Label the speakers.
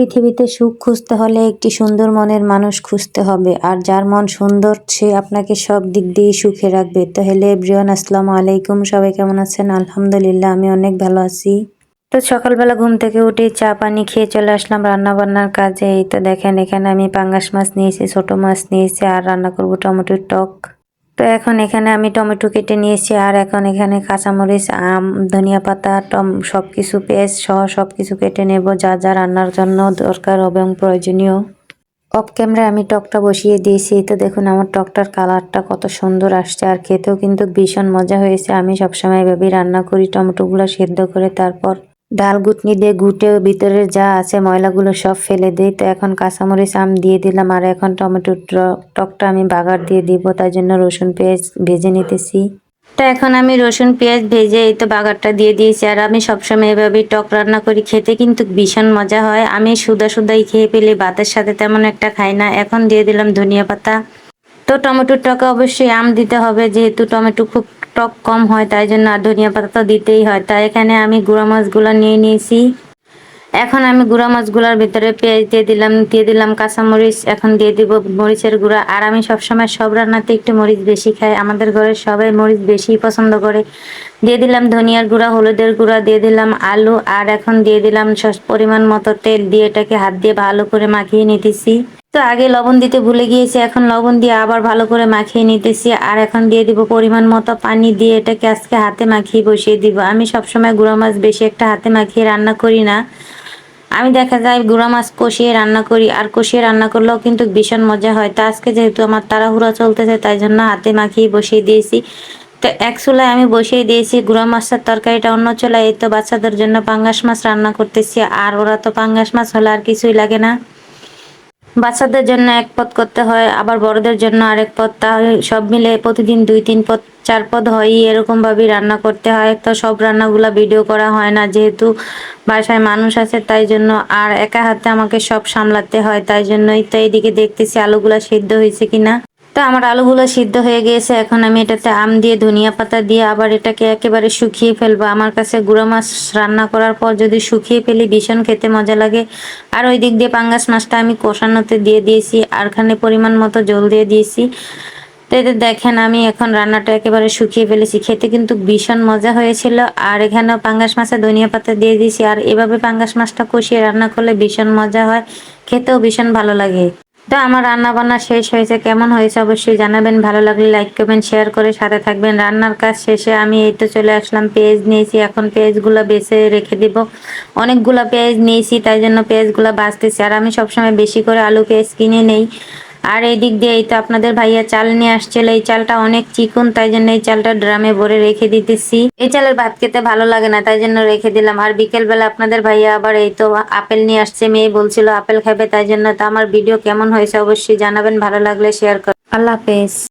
Speaker 1: পৃথিবীতে সুখ খুঁজতে হলে একটি সুন্দর মনের মানুষ খুঁজতে হবে। আর যার মন সুন্দর, সে আপনাকে সব দিক দিয়ে সুখে রাখবে। তো হ্যালো এভরিওয়ান, আসসালামু আলাইকুম। সবাই কেমন আছেন? আলহামদুলিল্লাহ, আমি অনেক ভালো আছি। তো সকালবেলা ঘুম থেকে উঠে চা পানি খেয়ে চলে আসলাম রান্না বান্নার কাজে। এই তো দেখেন, এখানে আমি পাঙ্গাস মাছ নিয়েছি, ছোট মাছ নিয়েছি, আর রান্না করব টমেটোর টক। তো এখন এখানে আমি টমেটো কেটে নিয়েছি আর এখন এখানে কাঁচামরিচ, আম, ধনিয়া পাতা, টম সব কিছু পেঁয়াজ সহ সব কিছু কেটে নেব। যা যা রান্নার জন্য দরকার এবং প্রয়োজনীয়। অফ ক্যামেরায় আমি টকটা বসিয়ে দিয়েছি। তো দেখুন আমার টকটার কালারটা কত সুন্দর আসছে আর খেতেও কিন্তু ভীষণ মজা হয়েছে। আমি সবসময় এভাবেই রান্না করি, টমেটোগুলো সেদ্ধ করে তারপর ডাল গুটনি দিয়ে গুটে ভিতরে যা আছে ময়লাগুলো সব ফেলে দিই। তো এখন কাঁচামরিচ আম দিয়ে দিলাম আর এখন টমেটোর টকটা আমি বাগার দিয়ে দিব তার জন্য রসুন পেঁয়াজ ভেজে নিতেছি। তো এখন আমি রসুন পেঁয়াজ ভেজে এই তো বাগারটা দিয়ে দিয়েছি আর আমি সবসময় এভাবেই টক রান্না করি, খেতে কিন্তু ভীষণ মজা হয়। আমি সুদা সুদাই খেয়ে পেলে ভাতের সাথে তেমন একটা খাই না, এখন দিয়ে দিলাম ধনিয়া পাতা। তো টমেটোর টকে অবশ্যই আম দিতে হবে, যেহেতু টমেটো খুব টক কম হয়, তাই জন্য আর ধনিয়া পাতা তো দিতেই হয়। তাই এখানে আমি গুঁড়া মাছগুলো নিয়ে নিয়েছি। এখন আমি গুঁড়া মাছগুলোর ভিতরে পেঁয়াজ দিয়ে দিলাম দিয়ে দিলাম কাঁচামরিচ, এখন দিয়ে দিব মরিচের গুঁড়া। আর আমি সবসময় সব রান্নাতে একটু মরিচ বেশি খাই, আমাদের ঘরে সবাই মরিচ বেশি পছন্দ করে। দিয়ে দিলাম ধনিয়ার গুঁড়া, হলুদের গুঁড়া, দিয়ে দিলাম আলু, আর এখন দিয়ে দিলাম পরিমাণ মতো তেল দিয়ে এটাকে হাত দিয়ে ভালো করে মাখিয়ে নিতেছি। তো আগে লবণ দিতে ভুলে গিয়েছি, এখন লবণ দিয়ে আবার ভালো করে মাখিয়ে নিতেছি। আর এখন দিয়ে দিব পরিমাণ মতো পানি দিয়ে এটাকে আজকে হাতে মাখিয়ে বসিয়ে দিব। আমি সবসময় গুঁড়া মাছ বেশি একটা হাতে মাখিয়ে রান্না করি না। আমি দেখা যায় গুঁড়া মাছ কষিয়ে রান্না করি, আর কষিয়ে রান্না করলেও কিন্তু ভীষণ মজা হয়। তা আজকে যেহেতু আমার তাড়াহুড়া চলতেছে, তাই জন্য হাতে মাখিয়ে বসিয়ে দিয়েছি। তো এক চুলায় আমি বসিয়ে দিয়েছি গুঁড়া মাছের তরকারিটা অন্য চুলায়। এই তো বাচ্চাদের জন্য পাঙ্গাস মাছ রান্না করতেছি, আর ওরা তো পাঙ্গাস মাছ হলে আর কিছুই লাগে না। বাচ্চাদের জন্য এক পদ করতে হয়, আবার বড়দের জন্য আরেক পদ তাহলে সব মিলে প্রতিদিন দুই, তিন পদ চার পদ হয়ই এরকমভাবেই রান্না করতে হয়। তো সব রান্নাগুলো ভিডিও করা হয় না, যেহেতু বাসায় মানুষ আছে, তাই জন্য আর একা হাতে আমাকে সব সামলাতে হয়, তাই জন্যই তো এইদিকে দেখতেছি আলুগুলা সিদ্ধ হয়েছে কিনা। তো আমার আলুগুলো সিদ্ধ হয়ে গিয়েছে, এখন আমি এটাতে আম দিয়ে, ধনিয়া পাতা দিয়ে আবার এটাকে একেবারে শুকিয়ে ফেলব। আমার কাছে গুঁড়ো মাছ রান্না করার পর যদি শুকিয়ে ফেলি, ভীষণ খেতে মজা লাগে। আর ওই দিক দিয়ে পাঙ্গাস মাছটা আমি কষানোতে দিয়ে দিয়েছি, আর খানে পরিমাণ মতো জল দিয়ে দিয়েছি। তো এতে দেখেন, আমি এখন রান্নাটা একেবারে শুকিয়ে ফেলেছি। খেতে কিন্তু ভীষণ মজা হয়েছিল। আর এখানেও পাঙ্গাস মাছে ধনিয়া পাতা দিয়ে দিয়েছি। আর এভাবে পাঙ্গাস মাছটা কষিয়ে রান্না করলে ভীষণ মজা হয়। খেতেও ভীষণ ভালো লাগে। তো আমার রান্না বান্না শেষ হয়েছে। কেমন হয়েছে অবশ্যই জানাবেন। ভালো লাগলে লাইক করবেন শেয়ার করে সাথে থাকবেন। রান্নার কাজ শেষে আমি এই তো চলে আসলাম। পেঁয়াজ নিয়েছি। এখন পেঁয়াজগুলো বেছে রেখে দিব। অনেকগুলো পেঁয়াজ নিয়েছি, তাই জন্য পেঁয়াজগুলো বাঁচতেছি। আর আমি সবসময় বেশি করে আলু পেঁয়াজ কিনে নেই। আর এই দিক দিয়ে এই তো আপনাদের ভাইয়া চাল নিয়ে আসছিল। এই চালটা অনেক চিকন, তাই জন্য এই চালটা ড্রামে ভরে রেখে দিতেছি। এই চালের ভাত খেতে ভালো লাগে না, তাই জন্য রেখে দিলাম। আর বিকেল বেলা আপনাদের ভাইয়া আবার এই তো আপেল নিয়ে আসছে, মেয়ে বলছিল আপেল খাবে, তাই জন্য তো আমার ভিডিও কেমন হয়েছে অবশ্যই জানাবেন, ভালো লাগলে শেয়ার কর আল্লাহ হাফেজ।